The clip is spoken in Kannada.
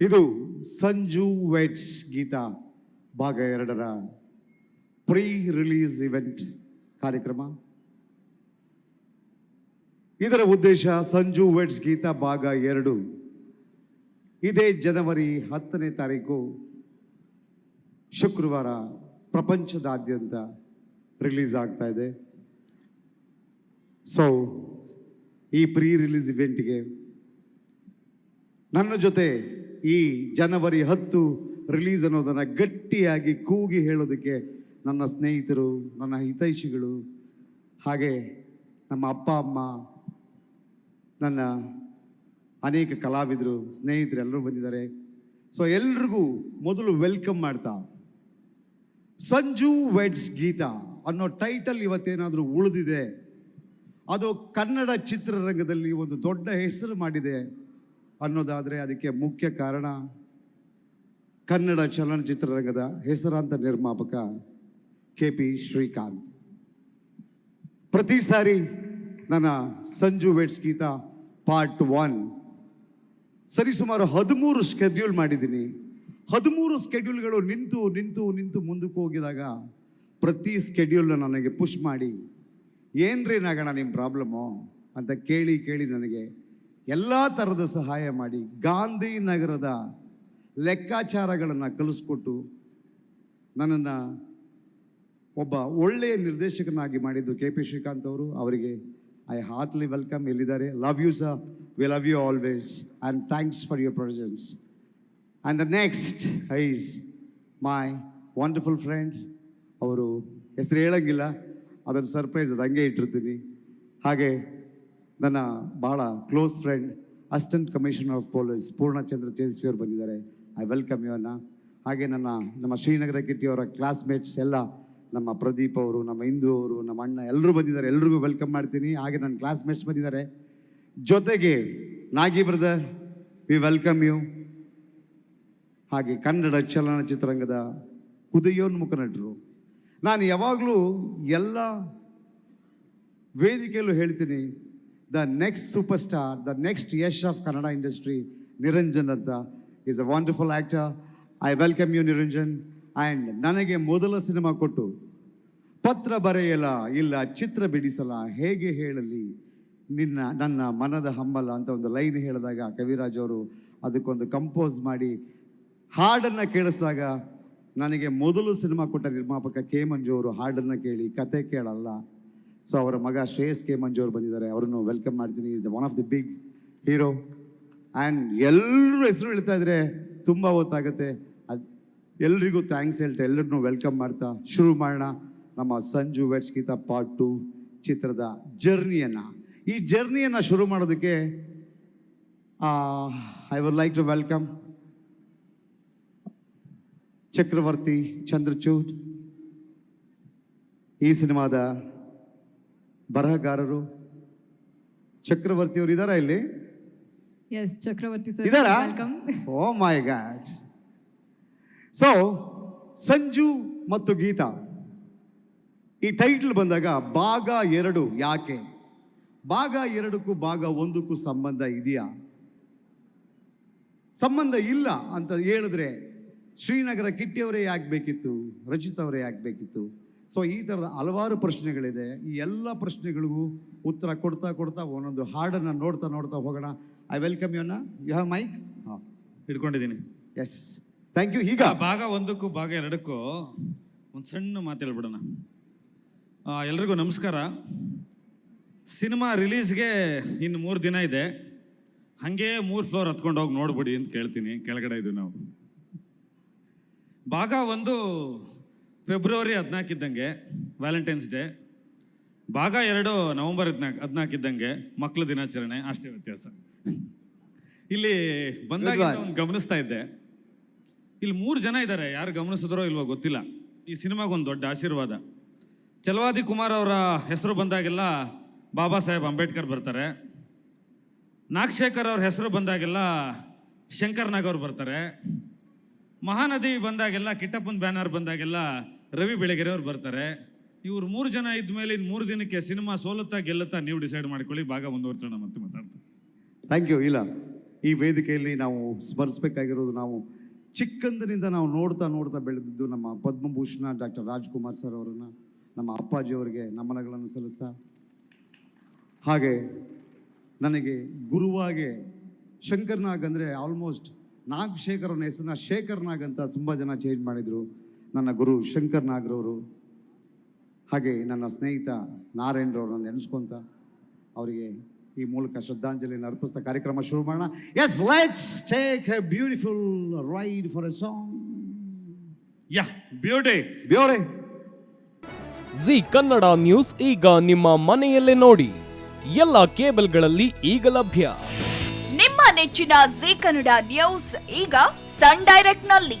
ಇದು ಸಂಜು ವೆಟ್ಸ್ ಗೀತಾ, ಭಾಗ ಎರಡರ ಪ್ರೀ ರಿಲೀಸ್ ಇವೆಂಟ್ ಕಾರ್ಯಕ್ರಮ. ಇದರ ಉದ್ದೇಶ ಸಂಜು ವೆಡ್ಸ್ ಗೀತಾ, ಭಾಗ ಎರಡು. ಇದೇ ಜನವರಿ ಹತ್ತನೇ ತಾರೀಕು ಶುಕ್ರವಾರ ಪ್ರಪಂಚದಾದ್ಯಂತ ರಿಲೀಸ್ ಆಗ್ತಾ ಇದೆ. ಸೊ ಈ ಪ್ರೀ ರಿಲೀಸ್ ಇವೆಂಟ್ಗೆ ನನ್ನ ಜೊತೆ ಈ ಜನವರಿ ಹತ್ತು ರಿಲೀಸ್ ಅನ್ನೋದನ್ನು ಗಟ್ಟಿಯಾಗಿ ಕೂಗಿ ಹೇಳೋದಕ್ಕೆ ನನ್ನ ಸ್ನೇಹಿತರು, ನನ್ನ ಹಿತೈಷಿಗಳು, ಹಾಗೆ ನಮ್ಮ ಅಪ್ಪ, ಅಮ್ಮ, ನನ್ನ ಅನೇಕ ಕಲಾವಿದರು, ಸ್ನೇಹಿತರು ಎಲ್ಲರೂ ಬಂದಿದ್ದಾರೆ. ಸೊ ಎಲ್ರಿಗೂ ಮೊದಲು ವೆಲ್ಕಮ್ ಮಾಡ್ತಾ. ಸಂಜು ವೆಡ್ಸ್ ಗೀತಾ ಅನ್ನೋ ಟೈಟಲ್ ಇವತ್ತೇನಾದರೂ ಉಳಿದಿದೆ? ಅದು ಕನ್ನಡ ಚಿತ್ರರಂಗದಲ್ಲಿ ಒಂದು ದೊಡ್ಡ ಹೆಸರು ಮಾಡಿದೆ. ಅನ್ನೋದಾದರೆ ಅದಕ್ಕೆ ಮುಖ್ಯ ಕಾರಣ ಕನ್ನಡ ಚಲನಚಿತ್ರರಂಗದ ಹೆಸರಾಂತ ನಿರ್ಮಾಪಕ ಕೆ ಪಿ ಶ್ರೀಕಾಂತ್. ಪ್ರತಿ ಸಾರಿ ನನ್ನ Sanju weds Geetha part one. ಸರಿಸುಮಾರು ಹದಿಮೂರು ಸ್ಕೆಡ್ಯೂಲ್ ಮಾಡಿದ್ದೀನಿ. ಹದಿಮೂರು ಸ್ಕೆಡ್ಯೂಲ್ಗಳು ನಿಂತು ನಿಂತು ನಿಂತು ಮುಂದಕ್ಕೆ ಹೋಗಿದಾಗ ಪ್ರತಿ ಸ್ಕೆಡ್ಯೂಲ್ನ ನನಗೆ ಪುಷ್ ಮಾಡಿ, ಏನ್ರಿ ನಾಗಣ ನಿಮ್ಮ ಪ್ರಾಬ್ಲಮ್ಮು ಅಂತ ಕೇಳಿ ಕೇಳಿ ನನಗೆ ಎಲ್ಲ ಥರದ ಸಹಾಯ ಮಾಡಿ ಗಾಂಧಿ ನಗರದ ಲೆಕ್ಕಾಚಾರಗಳನ್ನು ಕಲಿಸ್ಕೊಟ್ಟು ನನ್ನನ್ನು ಒಬ್ಬ ಒಳ್ಳೆಯ ನಿರ್ದೇಶಕನಾಗಿ ಮಾಡಿದ್ದು ಕೆ ಪಿ ಶ್ರೀಕಾಂತ್ ಅವರು. ಅವರಿಗೆ ಐ ಹಾರ್ಟ್ಲಿ ವೆಲ್ಕಮ್ ಎಲ್ಲಿದ್ದಾರೆ? Love you sir we love you always and thanks for your presence and the next is my wonderful friend ಅವರು ಹೆಸರು ಹೇಳೋಂಗಿಲ್ಲ. ಅದನ್ನು ಸರ್ಪ್ರೈಸ್ ಅದು ಹಂಗೆ ಇಟ್ಟಿರ್ತೀನಿ. ಹಾಗೆ ನನ್ನ ಬಹಳ close friend assistant commissioner of police Poornachandra Tejaswi ಅವರು ಬಂದಿದ್ದಾರೆ. ಐ ವೆಲ್ಕಮ್ ಯು ಅನ್ನ ಹಾಗೆ ನನ್ನ, ನಮ್ಮ ಶ್ರೀನಗರ ಕಿಟ್ಟಿ ಅವರ ಕ್ಲಾಸ್ಮೇಟ್ಸ್ ಎಲ್ಲ, ನಮ್ಮ ಪ್ರದೀಪ್ ಅವರು, ನಮ್ಮ ಇಂದು ಅವರು, ನಮ್ಮ ಅಣ್ಣ ಎಲ್ಲರೂ ಬಂದಿದ್ದಾರೆ. ಎಲ್ರಿಗೂ ವೆಲ್ಕಮ್ ಮಾಡ್ತೀನಿ. ಹಾಗೆ ನನ್ನ ಕ್ಲಾಸ್ಮೇಟ್ಸ್ ಬಂದಿದ್ದಾರೆ. ಜೊತೆಗೆ, Nagi brother we welcome you ಹಾಗೆ ಕನ್ನಡ ಚಲನಚಿತ್ರರಂಗದ ಉದಯೋನ್ಮುಖ ನಟರು. ನಾನು ಯಾವಾಗಲೂ ಎಲ್ಲ ವೇದಿಕೆಯಲ್ಲೂ ಹೇಳ್ತೀನಿ the next super star the next Yash of Kannada industry Niranjan ಅಂತ is a wonderful actor I welcome you Niranjan and ನನಗೆ ಮೊದಲ ಸಿನಿಮಾ ಕೊಟ್ಟು ಪತ್ರ ಬರೆಯಲ, ಇಲ್ಲ ಚಿತ್ರ ಬಿಡಿಸಲ, ಹೇಗೆ ಹೇಳಲಿ, ನಿನ್ನ, ನನ್ನ ಮನದ ಹಂಬಲ ಅಂತ ಒಂದು ಲೈನ್ ಹೇಳಿದಾಗ ಕವಿರಾಜ್ ಅವರು ಅದಕ್ಕೊಂದು ಕಂಪೋಸ್ ಮಾಡಿ ಹಾಡನ್ನು ಕೇಳಿಸಿದಾಗ ನನಗೆ ಮೊದಲು ಸಿನಿಮಾ ಕೊಟ್ಟ ನಿರ್ಮಾಪಕ ಕೆ ಮಂಜು ಅವರು ಹಾಡನ್ನು ಕೇಳಿ ಕತೆ ಕೇಳಲ್ಲ. ಸೊ ಅವರ ಮಗ ಶ್ರೇಯಸ್ ಕೆ ಮಂಜು ಬಂದಿದ್ದಾರೆ. ಅವರನ್ನು ವೆಲ್ಕಮ್ ಮಾಡ್ತೀನಿ. Is the one of the big hero and ಎಲ್ಲರೂ ಹೆಸರು ಹೇಳ್ತಾ ಇದ್ರೆ ತುಂಬ ಹೊತ್ತಾಗುತ್ತೆ. ಅದು ಎಲ್ರಿಗೂ ಥ್ಯಾಂಕ್ಸ್ ಹೇಳ್ತಾ ಎಲ್ಲರನ್ನೂ ವೆಲ್ಕಮ್ ಮಾಡ್ತಾ ಶುರು ಮಾಡೋಣ. ನಮ್ಮ Sanju weds Geetha part two ಚಿತ್ರದ ಜರ್ನಿಯನ್ನು. ಈ ಜರ್ನಿಯನ್ನು ಶುರು ಮಾಡೋದಕ್ಕೆ I would like to welcome Chakravarthi Chandrachud. ಈ ಸಿನಿಮಾದ ಬರಹಗಾರರು ಚಕ್ರವರ್ತಿ ಅವರು ಇದಾರಾ ಇಲ್ಲಿ? Yes Chakravarthi sir ಇದಾರಾ? Welcome oh my god so Sanju ಮತ್ತು ಗೀತಾ ಈ ಟೈಟಲ್ ಬಂದಾಗ ಭಾಗ ಎರಡು ಯಾಕೆ? ಭಾಗ ಎರಡಕ್ಕೂ ಭಾಗ ಒಂದಕ್ಕೂ ಸಂಬಂಧ ಇದೆಯಾ? ಸಂಬಂಧ ಇಲ್ಲ ಅಂತ ಹೇಳಿದ್ರೆ ಶ್ರೀನಗರ ಕಿಟ್ಟಿಯವರೇ ಆಗಬೇಕಿತ್ತು ಬೇಕಿತ್ತು ರಚಿತ್ ಅವರೇ ಯಾಕೆ ಬೇಕಿತ್ತು ಸೊ ಈ ಥರದ ಹಲವಾರು ಪ್ರಶ್ನೆಗಳಿದೆ. ಈ ಎಲ್ಲ ಪ್ರಶ್ನೆಗಳಿಗೂ ಉತ್ತರ ಕೊಡ್ತಾ ಕೊಡ್ತಾ ಒಂದೊಂದು ಹಾಡನ್ನು ನೋಡ್ತಾ ನೋಡ್ತಾ ಹೋಗೋಣ. ಐ ವೆಲ್ಕಮ್ ಯು ಅನ್ನ ಯು ಹ್ಯಾವ್ ಮೈಕ್ ಹಾಂ ಇಟ್ಕೊಂಡಿದ್ದೀನಿ ಎಸ್ ಥ್ಯಾಂಕ್ ಯು ಈಗ ಭಾಗ ಒಂದಕ್ಕೂ ಭಾಗ ಎರಡಕ್ಕೂ ಒಂದು ಸಣ್ಣ ಮಾತು ಹೇಳ್ಬಿಡೋಣ. ಎಲ್ರಿಗೂ ನಮಸ್ಕಾರ. ಸಿನಿಮಾ ರಿಲೀಸ್ಗೆ ಇನ್ನು ಮೂರು ದಿನ ಇದೆ. ಹಾಗೆ ಮೂರು ಫ್ಲೋರ್ ಹತ್ಕೊಂಡು ಹೋಗಿ ನೋಡ್ಬಿಡಿ ಅಂತ ಕೇಳ್ತೀನಿ. ಕೆಳಗಡೆ ಇದು ನಾವು. ಭಾಗ ಒಂದು ಫೆಬ್ರವರಿ ಹದಿನಾಲ್ಕಿದ್ದಂಗೆ ವ್ಯಾಲೆಂಟೈನ್ಸ್ ಡೇ ಭಾಗ ಎರಡು ನವೆಂಬರ್ ಹದಿನಾಲ್ಕು ಇದ್ದಂಗೆ ಮಕ್ಕಳ ದಿನಾಚರಣೆ ಅಷ್ಟೇ ವ್ಯತ್ಯಾಸ. ಇಲ್ಲಿ ಬಂದಾಗ ಒಂದು ಗಮನಿಸ್ತಾ ಇದ್ದೆ. ಇಲ್ಲಿ ಮೂರು ಜನ ಇದ್ದಾರೆ ಯಾರು ಗಮನಿಸಿದ್ರೋ ಇಲ್ವೋ ಗೊತ್ತಿಲ್ಲ. ಈ ಸಿನಿಮಾಗೊಂದು ದೊಡ್ಡ ಆಶೀರ್ವಾದ. ಚಲವಾದಿ ಕುಮಾರ್ ಅವರ ಹೆಸರು ಬಂದಾಗೆಲ್ಲ ಬಾಬಾ ಸಾಹೇಬ್ ಅಂಬೇಡ್ಕರ್ ಬರ್ತಾರೆ. ನಾಗಶೇಖರ್ ಅವ್ರ ಹೆಸರು ಬಂದಾಗೆಲ್ಲ ಶಂಕರ್ ನಾಗ್ ಅವ್ರು ಬರ್ತಾರೆ. ಮಹಾನದಿ ಬಂದಾಗೆಲ್ಲ ಕಿಟ್ಟಪ್ಪನ ಬ್ಯಾನರ್ ಬಂದಾಗೆಲ್ಲ ರವಿ ಬೆಳಗೆರೆ ಅವ್ರು ಬರ್ತಾರೆ. ಇವ್ರು ಮೂರು ಜನ ಇದ್ಮೇಲೆ ಇನ್ನು ಮೂರು ದಿನಕ್ಕೆ ಸಿನಿಮಾ ಸೋಲುತ್ತಾ ಗೆಲ್ಲುತ್ತಾ ನೀವು ಡಿಸೈಡ್ ಮಾಡ್ಕೊಳ್ಳಿ. ಭಾಗ ಮುಂದುವರ್ಸೋಣ ಮತ್ತೆ ಮಾತಾಡ್ತಾರೆ. ಥ್ಯಾಂಕ್ ಯು ಇಲ್ಲ ಈ ವೇದಿಕೆಯಲ್ಲಿ ನಾವು ಸ್ಮರಿಸಬೇಕಾಗಿರೋದು ನಾವು ಚಿಕ್ಕಂದಿನಿಂದ ನಾವು ನೋಡ್ತಾ ನೋಡ್ತಾ ಬೆಳೆದಿದ್ದು ನಮ್ಮ ಪದ್ಮಭೂಷಣ ಡಾಕ್ಟರ್ ರಾಜ್ಕುಮಾರ್ ಸರ್ ಅವರನ್ನು, ನಮ್ಮ ಅಪ್ಪಾಜಿ ಅವರಿಗೆ ನಮನಗಳನ್ನು ಸಲ್ಲಿಸ್ತಾ, ಹಾಗೆ ನನಗೆ ಗುರುವಾಗೆ ಶಂಕರ್ನಾಗ್ ಅಂದರೆ ಆಲ್ಮೋಸ್ಟ್ ನಾಗ್ ಶೇಖರ್ ಅವನ ಹೆಸರನ್ನ ಶೇಖರ್ನಾಗ್ ಅಂತ ತುಂಬ ಜನ ಚೇಂಜ್ ಮಾಡಿದರು. ನನ್ನ ಗುರು ಶಂಕರ್ ನಾಗ್ರವರು ಹಾಗೆ ನನ್ನ ಸ್ನೇಹಿತ ನಾರಾಯಣರವ್ರನ್ನ ನೆನೆಸ್ಕೊಂತ ಅವರಿಗೆ ಈ ಮೂಲಕ ಶ್ರದ್ಧಾಂಜಲಿಯನ್ನು ಅರ್ಪಿಸ್ತಾ ಕಾರ್ಯಕ್ರಮ ಶುರು ಮಾಡೋಣ. Yes let's take a beautiful ride for a song yeah beauty beauty Zee Kannada news ಈಗ ನಿಮ್ಮ ಮನೆಯಲ್ಲೇ ನೋಡಿ. ಎಲ್ಲ ಕೇಬಲ್ಗಳಲ್ಲಿ ಈಗ ಲಭ್ಯ. ನಿಮ್ಮ ನೆಚ್ಚಿನ ಜಿ ಕನ್ನಡ ನ್ಯೂಸ್ ಈಗ ಸನ್ ಡೈರೆಕ್ಟ್ನಲ್ಲಿ